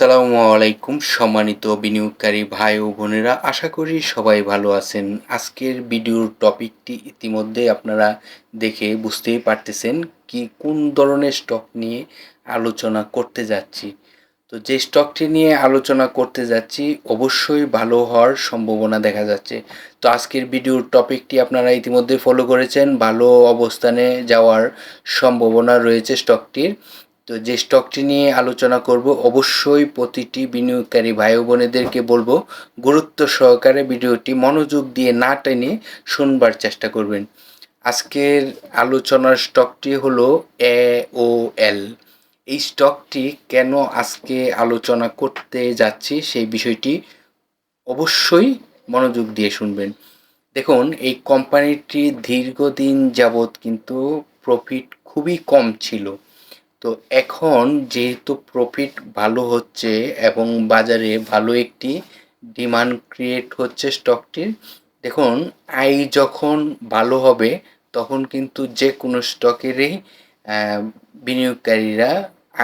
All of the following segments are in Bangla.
আসসালামু আলাইকুম, সম্মানিত বিনিয়োগকারী ভাই ও বোনেরা, আশা করি সবাই ভালো আছেন। আজকের ভিডিওর টপিকটি ইতিমধ্যে আপনারা দেখে বুঝতেই পারতেছেন কি কোন ধরনের স্টক নিয়ে আলোচনা করতে যাচ্ছি। তো যে স্টকটি নিয়ে আলোচনা করতে যাচ্ছি, অবশ্যই ভালো হওয়ার সম্ভাবনা দেখা যাচ্ছে। তো আজকের ভিডিওর টপিকটি আপনারা ইতিমধ্যে ফলো করেছেন, ভালো অবস্থানে যাওয়ার সম্ভাবনা রয়েছে স্টকটির। তো যে স্টকটি নিয়ে আলোচনা করব, অবশ্যই প্রতিটি বিনিয়োগকারী ভাই বোনেদেরকে বলব, গুরুত্ব সহকারে ভিডিওটি মনোযোগ দিয়ে না টেনে শুনবার চেষ্টা করবেন। আজকের আলোচনার স্টকটি হলো এ ও এল। এই স্টকটি কেন আজকে আলোচনা করতে যাচ্ছি সেই বিষয়টি অবশ্যই মনোযোগ দিয়ে শুনবেন। দেখুন, এই কোম্পানিটি দীর্ঘদিন যাবৎ কিন্তু প্রফিট খুবই কম ছিল। তো এখন যেহেতু প্রফিট ভালো হচ্ছে এবং বাজারে ভালো একটি ডিমান্ড ক্রিয়েট হচ্ছে স্টকটির দেখুন আয় যখন ভালো হবে, তখন কিন্তু যে কোনো স্টকেরই বিনিয়োগকারীরা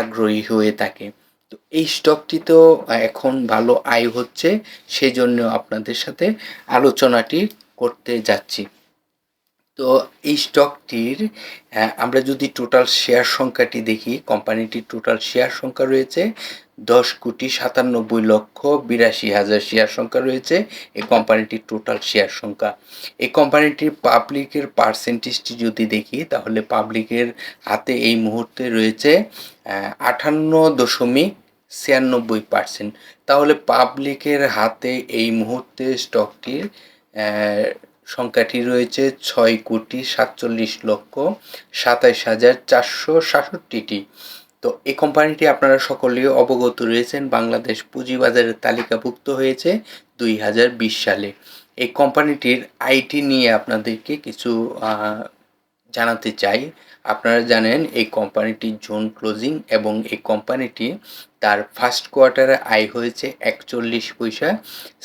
আগ্রহী হয়ে থাকে। তো এই স্টকটি তো এখন ভালো আয় হচ্ছে সেই জন্য আপনাদের সাথে আলোচনাটি করতে যাচ্ছি। তো এই স্টকটির আমরা যদি টোটাল শেয়ার সংখ্যাটি দেখি কোম্পানিটির টোটাল শেয়ার সংখ্যা রয়েছে দশ কোটি সাতানব্বই লক্ষ বিরাশি হাজার শেয়ার সংখ্যা রয়েছে, এই কোম্পানিটির টোটাল শেয়ার সংখ্যা। এই কোম্পানিটির পাবলিকের পার্সেন্টেজটি যদি দেখি, তাহলে পাবলিকের হাতে এই মুহূর্তে রয়েছে আঠান্ন দশমিক ছিয়ানব্বই পার্সেন্ট তাহলে পাবলিকের হাতে এই মুহূর্তে স্টকটির সংখ্যাটি রয়েছে ছয় কোটি সাতচল্লিশ লক্ষ সাতাইশ হাজার চারশো সাতষট্টিটি। তো এই কোম্পানিটি আপনারা সকলেই অবগত রয়েছেন, বাংলাদেশ পুঁজিবাজারের তালিকাভুক্ত হয়েছে দুই হাজার বিশ সালে। এই কোম্পানিটির আইটি নিয়ে আপনাদেরকে কিছু জানাতে চাই। আপনারা জানেন, এই কোম্পানিটি জোন ক্লোজিং এবং এই কোম্পানিটি তার ফার্স্ট কোয়ার্টারে আয় হয়েছে একচল্লিশ পয়সা,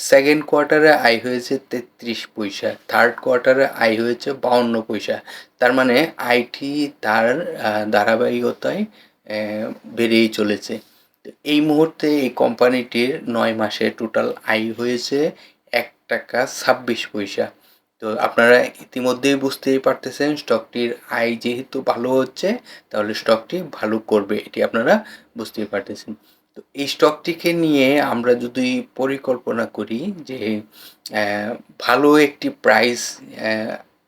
সেকেন্ড কোয়ার্টারে আয় হয়েছে তেত্রিশ পয়সা, থার্ড কোয়ার্টারে আয় হয়েছে বাউন্ন পয়সা। তার মানে আইটি তার ধারাবাহিকতায় বেড়েই চলেছে। এই মুহূর্তে এই কোম্পানিটির নয় মাসে টোটাল আয় হয়েছে এক টাকা ছাব্বিশ পয়সা। তো আপনারা ইতিমধ্যেই বুঝতেই পারতেছেন স্টকটির আয় যেহেতু ভালো হচ্ছে, তাহলে স্টকটি ভালো করবে, এটি আপনারা বুঝতেই পারতেছেন। তো এই স্টকটিকে নিয়ে আমরা যদি পরিকল্পনা করি যে ভালো একটি প্রাইস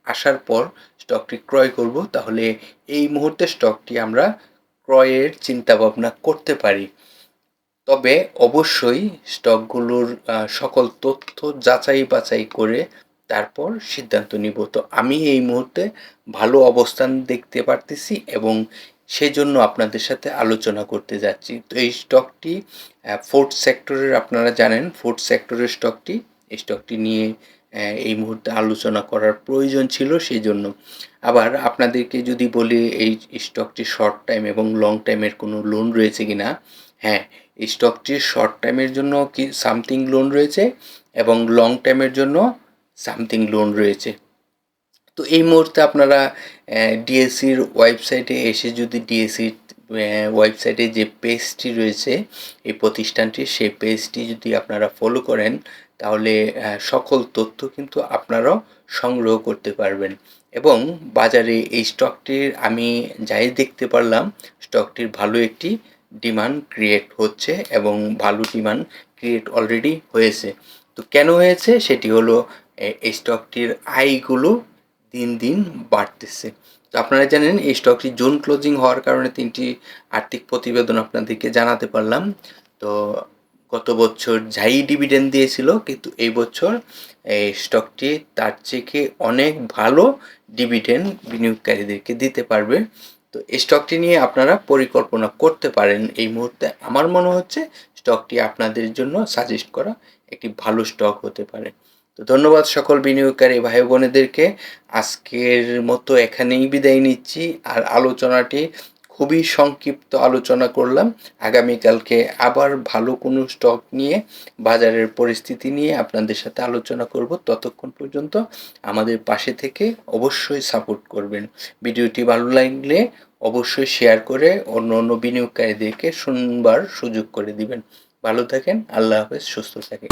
আসার পর স্টকটি ক্রয় করব, তাহলে এই মুহূর্তে স্টকটি আমরা ক্রয়ের চিন্তা ভাবনা করতে পারি। তবে অবশ্যই স্টকগুলোর সকল তথ্য যাচাই বাছাই করে তারপর সিদ্ধান্ত নিব। তো আমি এই মুহূর্তে ভালো অবস্থান দেখতে পারতেছি এবং সেজন্য আপনাদের সাথে আলোচনা করতে যাচ্ছি। তো এই স্টকটি ফোর্থ সেক্টরের আপনারা জানেন ফোর্থ সেক্টরের স্টকটি এই স্টকটি নিয়ে এই মুহূর্তে আলোচনা করার প্রয়োজন ছিল সেই জন্য আবার আপনাদেরকে যদি বলি, এই স্টকটি শর্ট টাইম এবং লং টাইমের কোনো লোন রয়েছে কি না হ্যাঁ এই স্টকটির শর্ট টাইমের জন্য কি সামথিং লোন রয়েছে এবং লং টাইমের জন্য সামথিং লোন রয়েছে। তো এই মুহূর্তে আপনারা ডিএসসির ওয়েবসাইটে এসে যদি ডিএসসির ওয়েবসাইটে যে পেজটি রয়েছে, এই প্রতিষ্ঠানটির সেই পেজটি যদি আপনারা ফলো করেন, তাহলে সকল তথ্য কিন্তু আপনারাও সংগ্রহ করতে পারবেন। এবং বাজারে এই স্টকটির আমি যাই দেখতে পারলাম, স্টকটির ভালো একটি ডিমান্ড ক্রিয়েট হচ্ছে এবং ভালো ডিমান্ড ক্রিয়েট অলরেডি হয়েছে। তো কেন হয়েছে? সেটি হলো এই স্টকটির আয়গুলো দিন দিন বাড়তেছে। তো আপনারা জানেন, এই স্টকটি জোন ক্লোজিং হওয়ার কারণে তিনটি আর্থিক প্রতিবেদন আপনাদেরকে জানাতে পারলাম। তো গত বছর যাই ডিভিডেন্ড দিয়েছিল, কিন্তু এই বছর এই স্টকটি তার থেকে অনেক ভালো ডিভিডেন্ড বিনিয়োগকারীদেরকে দিতে পারবে। তো এই স্টকটি নিয়ে আপনারা পরিকল্পনা করতে পারেন। এই মুহূর্তে আমার মনে হচ্ছে স্টকটি আপনাদের জন্য সাজেস্ট করা একটি ভালো স্টক হতে পারে। তো ধন্যবাদ সকল বিনিয়োগকারী ভাই বোনেদেরকে আজকের মতো এখানেই বিদায় নিচ্ছি, আর আলোচনাটি খুবই সংক্ষিপ্ত আলোচনা করলাম। আগামীকালকে আবার ভালো কোনো স্টক নিয়ে, বাজারের পরিস্থিতি নিয়ে আপনাদের সাথে আলোচনা করব। ততক্ষণ পর্যন্ত আমাদের পাশে থেকে অবশ্যই সাপোর্ট করবেন। ভিডিওটি ভালো লাগলে অবশ্যই শেয়ার করে অন্য অন্য বিনিয়োগকারীদেরকে শুনবার সুযোগ করে দিবেন। ভালো থাকেন, আল্লাহ হাফেজ, সুস্থ থাকেন।